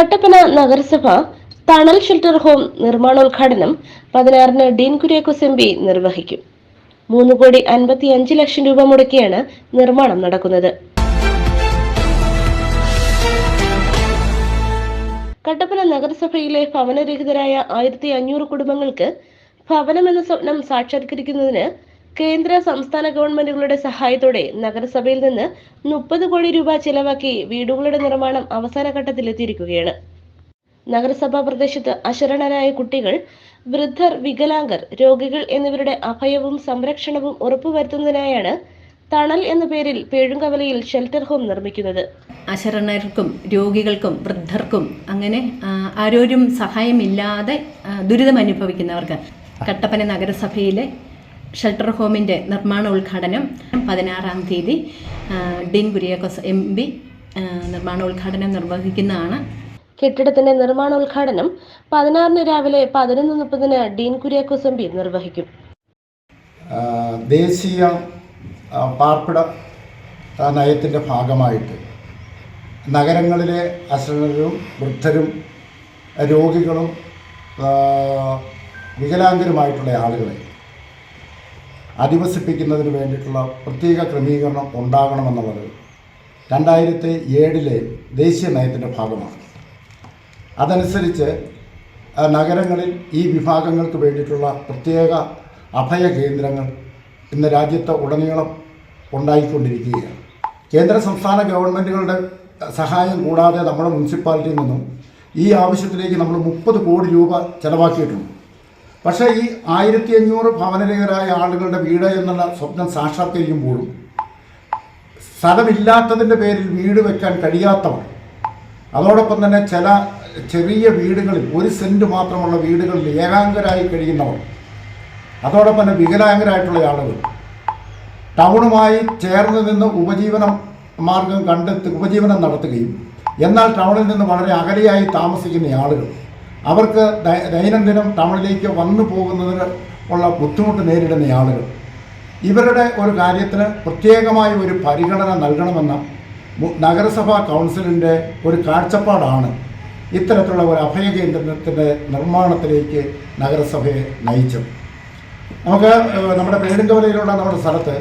കട്ടപ്പന നഗരസഭ തണൽ shelter home നിർമ്മാണോദ്ഘാടനം പതിനാറിന് ഡീൻ കുര്യാക്കോസ് എം പി നിർവഹിക്കും. മൂന്ന് കോടി അൻപത്തി അഞ്ച് ലക്ഷം രൂപ മുടക്കിയാണ് നിർമ്മാണം നടക്കുന്നത്. കട്ടപ്പന നഗരസഭയിലെ ഭവനരഹിതരായ ആയിരത്തി അഞ്ഞൂറ് കുടുംബങ്ങൾക്ക് ഭവനമെന്ന സ്വപ്നം സാക്ഷാത്കരിക്കുന്നതിന് കേന്ദ്ര സംസ്ഥാന ഗവൺമെന്റുകളുടെ സഹായത്തോടെ നഗരസഭയിൽ നിന്ന് മുപ്പത് കോടി രൂപ ചെലവാക്കി വീടുകളുടെ നിർമ്മാണം അവസാന ഘട്ടത്തിലെത്തിയിരിക്കുകയാണ് നഗരസഭാ പ്രദേശത്ത് അശരണരായ കുട്ടികൾ വൃദ്ധർ വികലാംഗർ രോഗികൾ എന്നിവരുടെ അഭയവും സംരക്ഷണവും ഉറപ്പുവരുത്തുന്നതിനായാണ് തണൽ എന്ന പേരിൽ പേഴുങ്കവലയിൽ ഷെൽട്ടർ ഹോം നിർമ്മിക്കുന്നത്. അശരണർക്കും രോഗികൾക്കും വൃദ്ധർക്കും അങ്ങനെ ആരോരും സഹായമില്ലാതെ ദുരിതം അനുഭവിക്കുന്നവർക്ക് കട്ടപ്പന നഗരസഭയിലെ ഷെൽട്ടർ ഹോമിന്റെ നിർമ്മാണ ഉദ്ഘാടനം പതിനാറാം തീയതി ഡീൻ കുര്യാക്കോസ് എം പി നിർമ്മാണോദ്ഘാടനം നിർവഹിക്കുന്നതാണ്. കെട്ടിടത്തിന്റെ നിർമ്മാണോദ്ഘാടനം പതിനാറിന് രാവിലെ പതിനൊന്ന് മുപ്പതിന് ഡീൻ കുര്യാക്കോസ് എം പി നിർവഹിക്കും. ദേശീയ പാർപ്പിട നയത്തിന്റെ ഭാഗമായിട്ട് നഗരങ്ങളിലെ അശരണരും വൃദ്ധരും രോഗികളും വികലാംഗരുമായിട്ടുള്ള ആളുകളെ അധിവസിപ്പിക്കുന്നതിന് വേണ്ടിയിട്ടുള്ള പ്രത്യേക ക്രമീകരണം ഉണ്ടാകണമെന്നുള്ളത് രണ്ടായിരത്തി ഏഴിലെ ദേശീയ നയത്തിന്റെ ഭാഗമാണ്. അതനുസരിച്ച് നഗരങ്ങളിൽ ഈ വിഭാഗങ്ങൾക്ക് വേണ്ടിയിട്ടുള്ള പ്രത്യേക അഭയ കേന്ദ്രങ്ങൾ ഇന്ന് രാജ്യത്ത് ഉടനീളം ഉണ്ടായിക്കൊണ്ടിരിക്കുകയാണ്. കേന്ദ്ര സംസ്ഥാന ഗവൺമെന്റുകളുടെ സഹായം കൂടാതെ നമ്മുടെ മുനിസിപ്പാലിറ്റിയിൽ നിന്നും ഈ ആവശ്യത്തിലേക്ക് നമ്മൾ മുപ്പത് കോടി രൂപ ചെലവാക്കിയിട്ടുണ്ട്. പക്ഷേ ഈ ആയിരത്തി അഞ്ഞൂറ് ഭവനരഹിതരായ ആളുകളുടെ വീട് എന്നുള്ള സ്വപ്നം സാക്ഷാത്കരിക്കുമ്പോഴും സ്ഥലമില്ലാത്തതിന്റെ പേരിൽ വീട് വെക്കാൻ കഴിയാത്തവർ അതോടൊപ്പം തന്നെ ചില ചെറിയ വീടുകളിൽ ഒരു സെന്റ് മാത്രമുള്ള വീടുകളിൽ ഏകാംഗരായി കഴിയുന്നവർ അതോടൊപ്പം തന്നെ വികലാംഗരായിട്ടുള്ള ആളുകൾ ടൗണുമായി ചേർന്ന് നിന്ന് ഉപജീവന മാർഗം കണ്ടെത്തി ഉപജീവനം നടത്തുകയും എന്നാൽ ടൗണിൽ നിന്ന് വളരെ അകലെയായി താമസിക്കുന്ന ആളുകൾ അവർക്ക് ദൈനംദിനം ടൗണിലേക്ക് വന്നു പോകുന്നതിന് ഉള്ള ബുദ്ധിമുട്ട് നേരിടുന്ന ആളുകൾ. ഇവരുടെ ഒരു കാര്യത്തിന് പ്രത്യേകമായ ഒരു പരിഗണന നൽകണമെന്ന നഗരസഭാ കൗൺസിലിന്റെ ഒരു കാഴ്ചപ്പാടാണ് ഇത്തരത്തിലുള്ള ഒരു അഭയ കേന്ദ്രത്തിന്റെ നിർമ്മാണത്തിലേക്ക് നഗരസഭയെ നയിച്ചത്. നമുക്ക് നമ്മുടെ പേടുങ്കവലയിലുള്ള നമ്മുടെ സ്ഥലത്ത്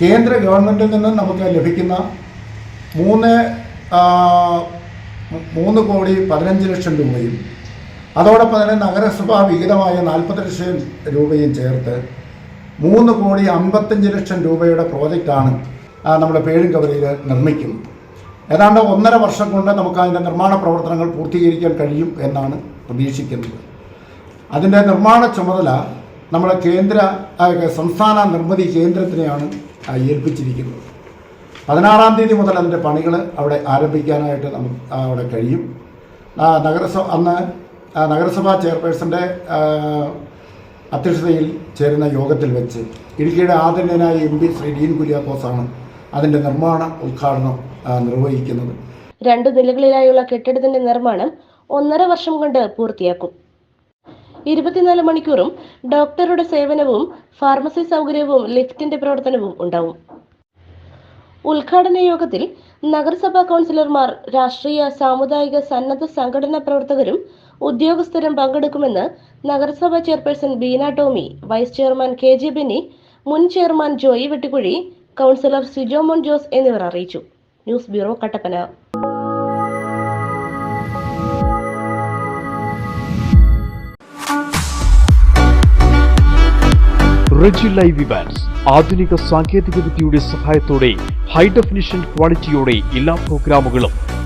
കേന്ദ്ര ഗവൺമെന്റിൽ നിന്നും നമുക്ക് ലഭിക്കുന്ന മൂന്ന് മൂന്ന് കോടി പതിനഞ്ച് ലക്ഷം രൂപയും അതോടൊപ്പം തന്നെ നഗരസഭ വിഹിതമായ നാൽപ്പത് ലക്ഷം രൂപയും ചേർത്ത് മൂന്ന് കോടി അമ്പത്തഞ്ച് ലക്ഷം രൂപയുടെ പ്രോജക്റ്റാണ് നമ്മുടെ പേഴുങ്കവലയിൽ നിർമ്മിക്കുന്നത്. ഏതാണ്ട് ഒന്നര വർഷം കൊണ്ട് നമുക്ക് അതിന്റെ നിർമ്മാണ പ്രവർത്തനങ്ങൾ പൂർത്തീകരിക്കാൻ കഴിയും എന്നാണ് പ്രതീക്ഷിക്കുന്നത്. അതിന്റെ നിർമ്മാണ ചുമതല നമ്മുടെ കേന്ദ്ര സംസ്ഥാന നിർമ്മിതി കേന്ദ്രത്തിനെയാണ് ഏൽപ്പിച്ചിരിക്കുന്നത്. പതിനാറാം തീയതി മുതൽ അതിന്റെ പണികൾ അവിടെ ആരംഭിക്കാനായിട്ട് നമുക്ക് അവിടെ കഴിയും. നഗരസഭ അന്ന് നഗരസഭാ ചെയർപേഴ്സന്റെ അധ്യക്ഷതയിൽ ചേരുന്ന യോഗത്തിൽ വെച്ച് ഇടുക്കിയുടെ ആദരണീയനായ എം പി ശ്രീ ഡീൻ കുര്യാക്കോസാണ് അതിന്റെ നിർമ്മാണ ഉദ്ഘാടനം നിർവഹിക്കുന്നത്. രണ്ട് നിലകളിലായുള്ള കെട്ടിടത്തിന്റെ നിർമ്മാണം ഒന്നര വർഷം കൊണ്ട് പൂർത്തിയാക്കും. ഇരുപത്തിനാല് മണിക്കൂറും ഡോക്ടറുടെ സേവനവും ഫാർമസി സൗകര്യവും ലിഫ്റ്റിന്റെ പ്രവർത്തനവും ഉണ്ടാവും. ഉദ്ഘാടന യോഗത്തിൽ നഗരസഭാ കൗൺസിലർമാർ രാഷ്ട്രീയ സാമുദായിക സന്നദ്ധ സംഘടനാ പ്രവർത്തകരും ഉദ്യോഗസ്ഥരും പങ്കെടുക്കുമെന്ന് നഗരസഭാ chairperson Beena Tomy vice chairman K J Benny മുൻ ചെയർമാൻ ജോയി വെട്ടിക്കുഴി കൗൺസിലർ സിജോമോൻ ജോസ് എന്നിവർ അറിയിച്ചു. News bureau Kattappana. Riji live Evans ആധുനിക സാങ്കേതിക വിദ്യയുടെ സഹായത്തോടെ ഹൈ ഡെഫിനിഷൻ ക്വാളിറ്റിയോടെ എല്ലാ പ്രോഗ്രാമുകളും